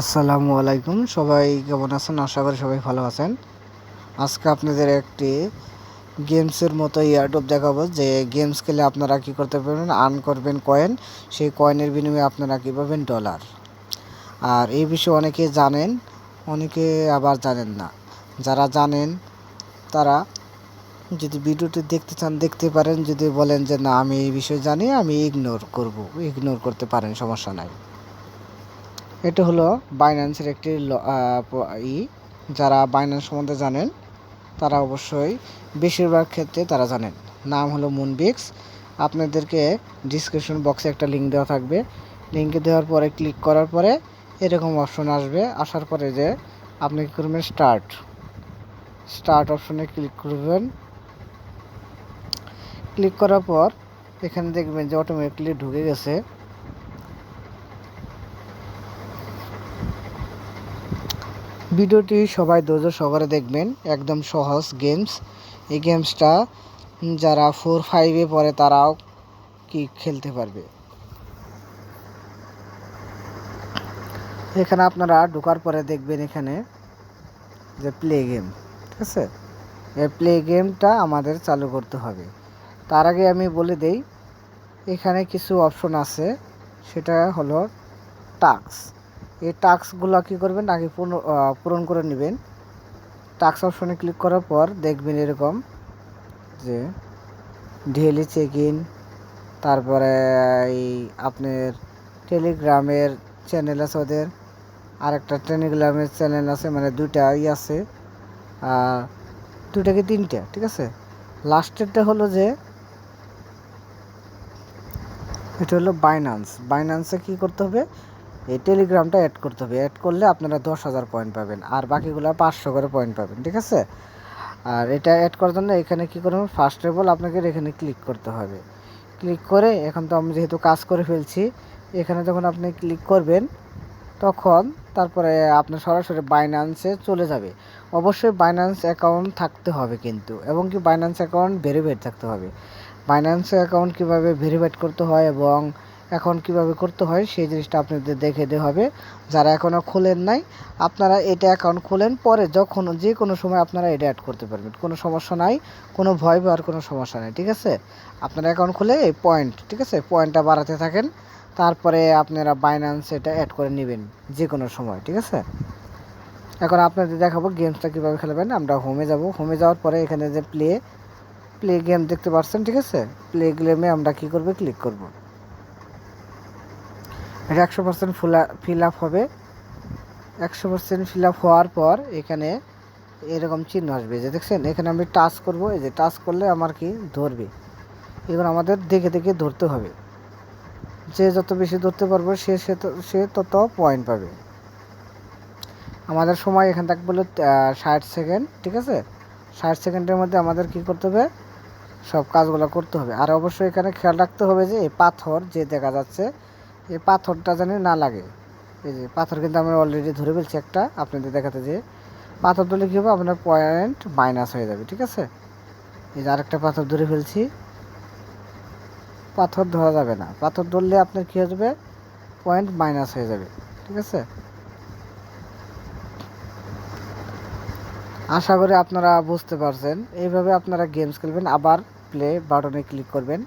আসসালামু আলাইকুম। সবাই কেমন আছেন? আশা করি সবাই ভালো আছেন। আজকে আপনাদের একটি গেমসের মতো ইয়ারডপ দেখাবো, যে গেমস খেলে আপনারা কি করতে পারবেন? আর্ন করবেন কয়েন সেই কয়েনের বিনিময়ে আপনারা কী পাবেন? ডলার আর এই বিষয়ে অনেকে জানেন, অনেকে আবার জানেন না। যারা জানেন, তারা যদি ভিডিওটি দেখতে চান, দেখতে পারেন। যদি বলেন যে, না, আমি এই বিষয়ে জানি, আমি ইগনোর করব। ইগনোর করতে পারেন, সমস্যা নাই। এটা হলো বাইন্যান্সের একটি ই। যারা বাইন্যান্স সম্বন্ধে জানেন, তারা অবশ্যই বেশিরভাগ ক্ষেত্রে তারা জানেন। নাম হলো মুনবিক্স আপনাদেরকে ডিসক্রিপশন বক্সে একটা লিঙ্ক দেওয়া থাকবে। লিঙ্কে দেওয়ার পরে ক্লিক করার পরে এরকম অপশন আসবে। আসার পরে যে আপনি কী করবেন? স্টার্ট স্টার্ট অপশনে ক্লিক করবেন। ক্লিক করার পর এখানে দেখবেন যে অটোমেটিকলি ঢুকে গেছে। ভিডিওটি সবাই ধৈর্য সহকারে দেখবেন। একদম সহজ গেমস এই গেমসটা যারা ফোর ফাইভে পড়ে তারাও কি খেলতে পারবে। এখানে আপনারা ঢোকার পরে দেখবেন এখানে যে প্লে গেম ঠিক আছে? এই প্লে গেমটা আমাদের চালু করতে হবে। তার আগে আমি বলে দেই, এখানে কিছু অপশন আছে। সেটা হলো টাস্ক এই টাস্কগুলো কী করবেন? আগে পূর্ণ করে নেবেন। টাস্ক অপশনে ক্লিক করার পর দেখবেন এরকম যে ডেলি চেক ইন, তারপরে এই আপনার টেলিগ্রামের চ্যানেল আছে ওদের আর একটা টেলিগ্রামের চ্যানেল আছে মানে দুইটা ই আছে, আর দুইটা কি তিনটা, ঠিক আছে? লাস্টেরটা হলো যে এটা হলো বাইনান্স বাইনান্সে কী করতে হবে? এই টেলিগ্রামটা অ্যাড করতে হবে। অ্যাড করলে আপনারা দশ হাজার পয়েন্ট পাবেন, আর বাকিগুলো পাঁচশো করে পয়েন্ট পাবেন, ঠিক আছে? আর এটা অ্যাড করার জন্য এখানে কী করবেন ফার্স্ট অফ অল আপনাকে এখানে ক্লিক করতে হবে। ক্লিক করে, এখন তো আমি যেহেতু কাজ করে ফেলছি, এখানে যখন আপনি ক্লিক করবেন, তখন তারপরে আপনার সরাসরি বাইন্যান্সে চলে যাবে। অবশ্যই বাইন্যান্স অ্যাকাউন্ট থাকতে হবে কিন্তু, এবং কি বাইন্যান্স অ্যাকাউন্ট ভেরিফাইড থাকতে হবে। বাইন্যান্স অ্যাকাউন্ট কীভাবে ভেরিফাইড করতে হয় এবং এখন কীভাবে করতে হয় সেই জিনিসটা আপনাদের দেখে দিতে হবে। যারা এখনও খোলেন নাই, আপনারা এটা অ্যাকাউন্ট খোলেন, পরে যখন যে কোনো সময় আপনারা এটা অ্যাড করতে পারবেন। কোনো সমস্যা নাই, কোনো ভয় পাওয়ার কোনো সমস্যা নেই, ঠিক আছে? আপনারা অ্যাকাউন্ট খুলে এই পয়েন্ট ঠিক আছে? পয়েন্টটা বাড়াতে থাকেন, তারপরে আপনারা বাইন্যান্স এটা অ্যাড করে নেবেন যে কোনো সময়, ঠিক আছে? এখন আপনাদের দেখাবো গেমসটা কীভাবে খেলবেন। আমরা হোমে যাব। হোমে যাওয়ার পরে এখানে যে প্লে প্লে গেম দেখতে পাচ্ছেন ঠিক আছে? প্লে গেমে আমরা কি করব? ক্লিক করব। এটা একশো পার্সেন্ট ফুল ফিল আপ হবে। একশো পার্সেন্ট ফিল আপ হওয়ার পর এখানে এরকম চিহ্ন আসবে। যে দেখছেন, এখানে আমি টাচ করব। এই যে টাচ করলে আমার কি ধরবে? এগুলো আমাদের দেখে দেখে ধরতে হবে। যে যত বেশি ধরতে পারবে, সে সে তত পয়েন্ট পাবে। আমাদের সময় এখান থাকবে হলো ষাট সেকেন্ড ঠিক আছে? ষাট সেকেন্ডের মধ্যে আমাদের কি করতে হবে? সব কাজগুলো করতে হবে। আর অবশ্যই এখানে খেয়াল রাখতে হবে যে, এই পাথর যে দেখা যাচ্ছে এই পাথরটা যেন না লাগে। এই যে পাথর কিন্তু আমরা অলরেডি ধরে ফেলছি একটা। আপনাদের দেখাতে যে পাথর ধরলে কী হবে? আপনার পয়েন্ট মাইনাস হয়ে যাবে, ঠিক আছে? এই যে আরেকটা পাথর ধরে ফেলছি। পাথর ধরা যাবে না। পাথর ধরলে আপনার কী হয়ে পয়েন্ট মাইনাস হয়ে যাবে, ঠিক আছে? আশা করি আপনারা বুঝতে পারছেন। এইভাবে আপনারা গেমস খেলবেন। আবার প্লে বাটনে ক্লিক করবেন।